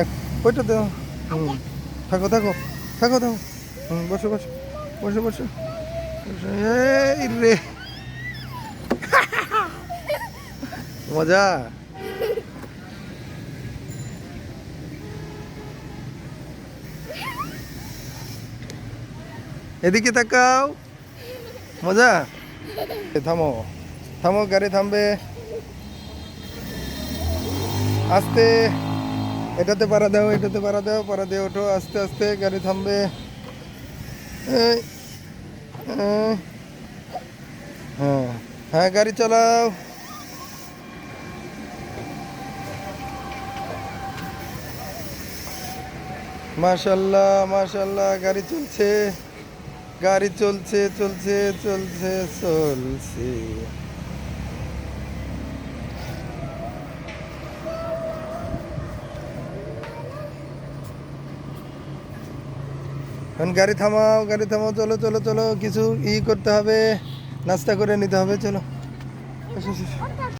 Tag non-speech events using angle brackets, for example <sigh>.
এক ওইটা দাও। হুম থাকো থাকো থাকো থাকো। হুম বসো বসো বসো বসো। এই রে। <laughs> মজা। এদিকে তাকাও। মজা। থামো। থামো গাড়ি থামবে। আস্তে। এটাতে পাড়া দাও, এটাতে পাড়া দাও, পাড়া দিয়ে ওঠো, আস্তে আস্তে, গাড়ি থামবে। হ্যাঁ হ্যাঁ গাড়ি চালাও। মাশাল্লাহ মাশাল্লাহ, গাড়ি চলছে। গাড়ি চলছে চলছে চলছে চলছে। এখন গাড়ি থামাও গাড়ি থামাও, চলো চলো চলো, কিছু ই করতে হবে, নাস্তা করে নিতে হবে, চলো।